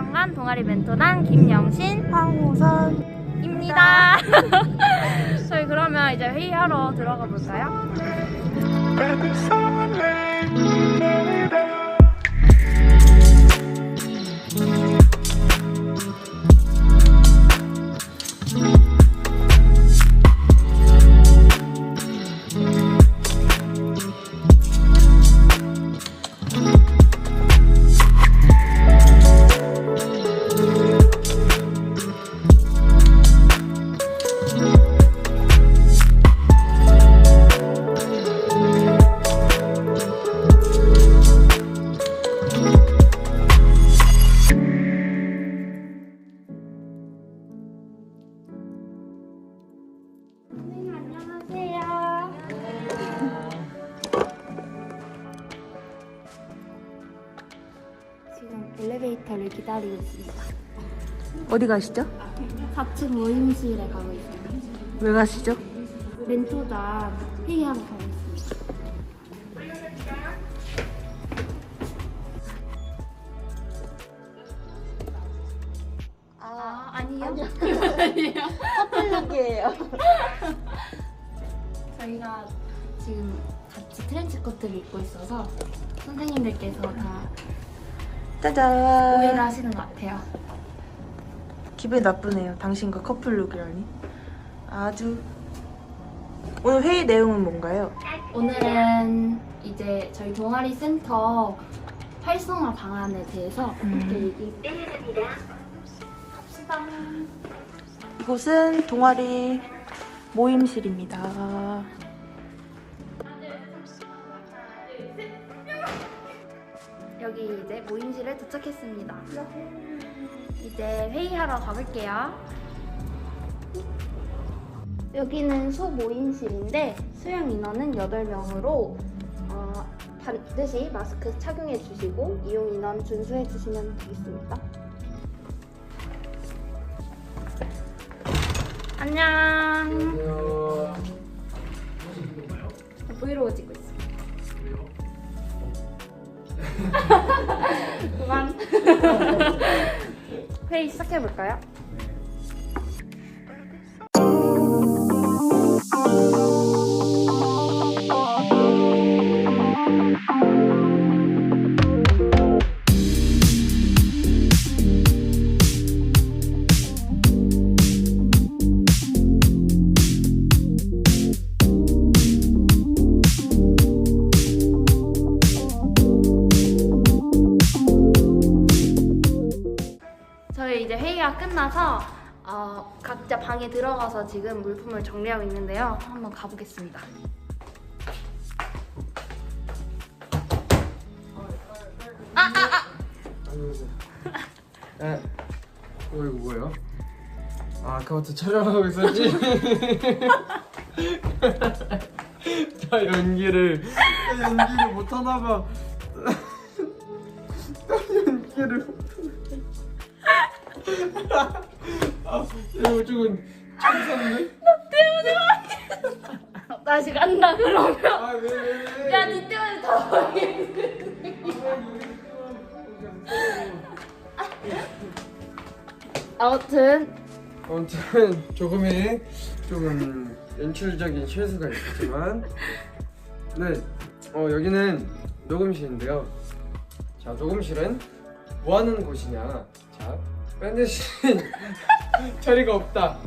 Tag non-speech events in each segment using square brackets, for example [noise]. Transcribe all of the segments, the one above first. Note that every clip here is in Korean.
촬영관 동아리 멘토단 김영신 황우선 입니다. [laughs] 저희 그러면 이제 회의하러 들어가 볼까요? 기다리고 있습니다. 어디 가시죠? 4층 모임실에 가고 있습니다. 왜 가시죠? 멘토단 회의하러 가고 있습니다. 아, [laughs] 아니요. 커플룩이에요. [laughs] 저희가 지금 같이 트렌치 코트를 입고 있어서 선생님들께서 다 오해를 짜잔. 하시는 것 같아요. 기분이 나쁘네요. 당신과 커플룩이라니. 아주. 오늘 회의 내용은 뭔가요? 오늘은 이제 저희 동아리 센터 활성화 방안에 대해서 함께 얘기 갑시다. 이곳은 동아리 모임실입니다. 여기 이제 모임실에 도착했습니다. 이제 회의하러 가볼게요. 여기는 소모임실인데 수용 인원은 8명으로 어, 반드시 마스크 착용해 주시고 이용 인원 준수해 주시면 되겠습니다. 안녕. 브이로그 찍고 있어. 그만. [laughs] 회의 시작해 볼까요? 방에 들어가서 지금 물품을 정리하고 있는데요. 한번 가보겠습니다. 안녕하세요. 네. 어, 이거 뭐예요? 아, 아까부터 촬영하고 있었지? [laughs] 나 연기를, 나 연기를 못하나봐. [laughs] 나 연기를 못하나 [laughs] 아, 이거 조금 참았네? 다시 간다 그러면. 아, 왜, 왜, 왜? 야, 니 때문에 다 망해. 아무튼 아무튼 조금의 조금 연출적인 실수가 있었지만 네 어, 여기는 녹음실인데요 자 녹음실은 뭐 하는 곳이냐 자 밴드실 자리가 [laughs] 없다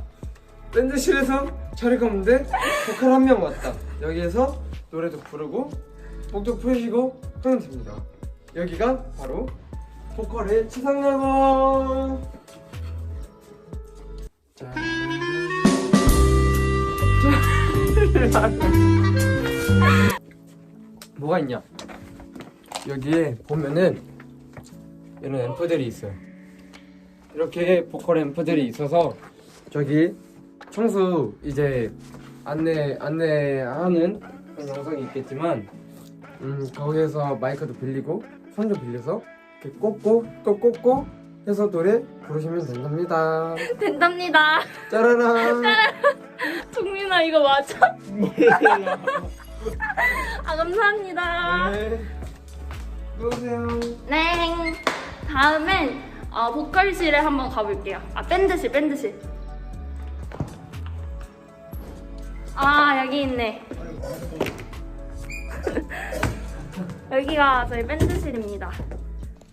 밴드실에서 자리가 없는데 보컬 한 명 왔다 여기에서 노래도 부르고 목도 푸시고 하면 됩니다 여기가 바로 보컬의 치상나무 짠. [laughs] 뭐가 있냐? 여기에 보면은 이런 앰프들이 있어요. 이렇게 보컬 앰프들이 있어서 저기 청수 이제 안내 안내하는 그런 영상이 있겠지만 음 거기에서 마이크도 빌리고 손도 빌려서 이렇게 꽂고 또 꽂고 해서 노래 부르시면 된답니다. [laughs] 된답니다. 짜라란. 종민아 이거 맞아? [laughs] 아 감사합니다. 네. 누구세요? 네. 다음엔 어, 보컬실에 한번 가볼게요. 아, 밴드실, 밴드실. 아, 여기 있네. [laughs] 여기가 저희 밴드실입니다.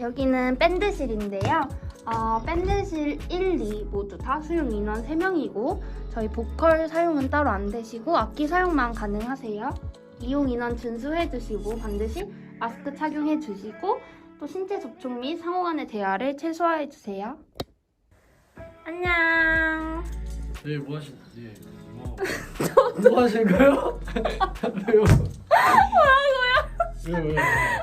여기는 밴드실인데요. 어, 밴드실 1, 2 모두 다 수용 인원 3명이고 저희 보컬 사용은 따로 안 되시고 악기 사용만 가능하세요. 이용 인원 준수해 주시고 반드시 마스크 착용해 주시고 또 신체 접촉 및 상호 간의 대화를 최소화해 주세요. 안녕. 네, 뭐 하시? 예, 뭐, 뭐 하시는 거요? 왜요? 뭐라고요? 왜?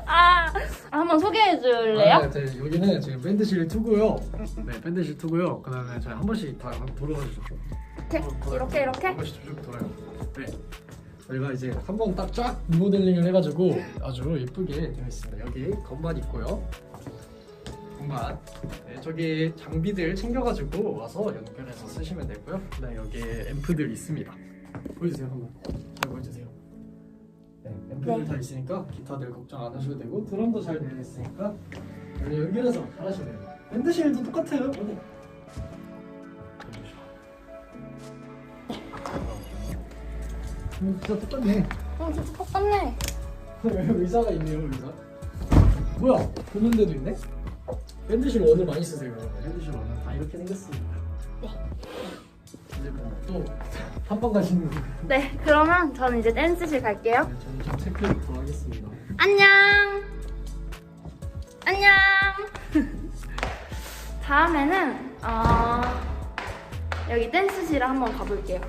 아, 한번 소개해 줄래요? 아, 네, 여기는 지금 밴드실 2고요. 네, 밴드실 2고요. 그다음에 저희 한 번씩 다 돌아가 주시죠. 이렇게, 이렇게, 이렇게? 한 번씩 쭉 돌아요. 네. 저희가 이제 한번 딱 쫙 리모델링을 해가지고 아주 예쁘게 되어 있습니다. 여기 건반 있고요. 건반. 네, 저기 장비들 챙겨가지고 와서 연결해서 쓰시면 되고요. 그다음 여기 앰프들 있습니다. 보여주세요 한번. 잘 보여주세요. 네, 앰프들 다 있으니까 기타들 걱정 안 하셔도 되고 드럼도 잘 되어 있으니까 연결해서 잘 하시면 돼요. 밴드실도 똑같아요. 음, 진짜 똑같네. 어, 진짜 똑같네. [laughs] 의자가 있네요, 의자. 뭐야? 보는 데도 있네? 밴드실 원을 많이 쓰세요. 밴드실 원은 다 이렇게 생겼습니다. 이제 뭐또 한방 가시는 분. 네, 그러면 저는 이제 댄스실 갈게요. 네, 저는 좀 체크를 더 하겠습니다. 안녕. 안녕. [laughs] 다음에는 어, 여기 댄스실에 한번 가볼게요.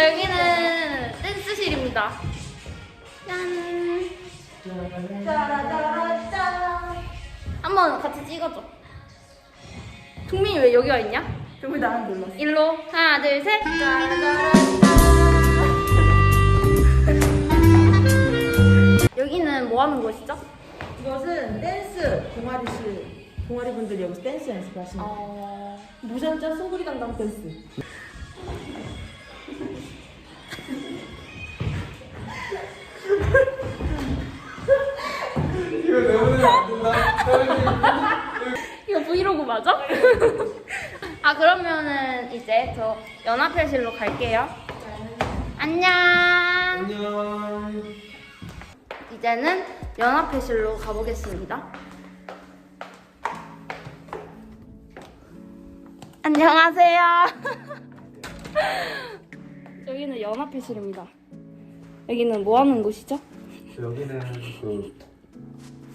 자, 여기는 댄스실입니다. 짠. 짜라짜라짜. 한번 같이 찍어줘. 종민이 왜 여기 와 있냐? 종민 나랑 놀랐어. 일로 하나 둘 셋. 여기는 뭐 하는 곳이죠? 이것은 댄스 동아리실 동아리 분들이 여기서 댄스 연습하시는 거. 어... 무전자 소구리 담당 댄스. 맞아? [laughs] 아 그러면은 이제 저 연합회실로 갈게요. 안녕. 안녕. 이제는 연합회실로 가보겠습니다. 안녕하세요. [laughs] 여기는 연합회실입니다. 여기는 뭐 하는 곳이죠? 여기는 그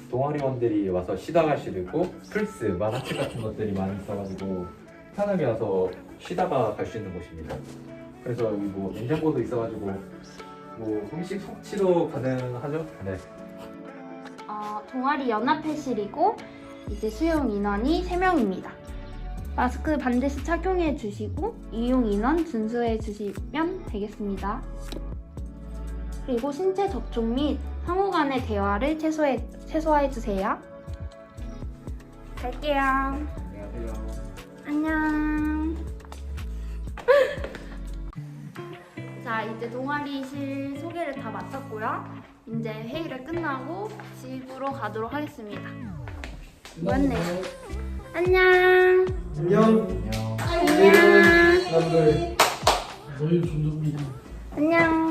동아리원들이 와서 쉬다가 쉬고 플스, 만화책 같은 것들이 많이 있어가지고 편하게 와서 쉬다가 갈 수 있는 곳입니다. 그래서 여기 뭐 냉장고도 있어가지고 뭐 음식 섭취도 가능하죠? 네. 어, 동아리 연합회실이고 이제 수용 인원이 3명입니다. 마스크 반드시 착용해 주시고 이용 인원 준수해 주시면 되겠습니다. 그리고 신체 접촉 및 상호 간의 대화를 최소해, 최소화해 주세요. 갈게요. 안녕하세요. 안녕. [laughs] 자, 이제 동아리실 소개를 다 마쳤고요. 이제 회의를 끝나고 집으로 가도록 하겠습니다. 맞네. 안녕. 안녕. 안녕. 안녕. 안녕.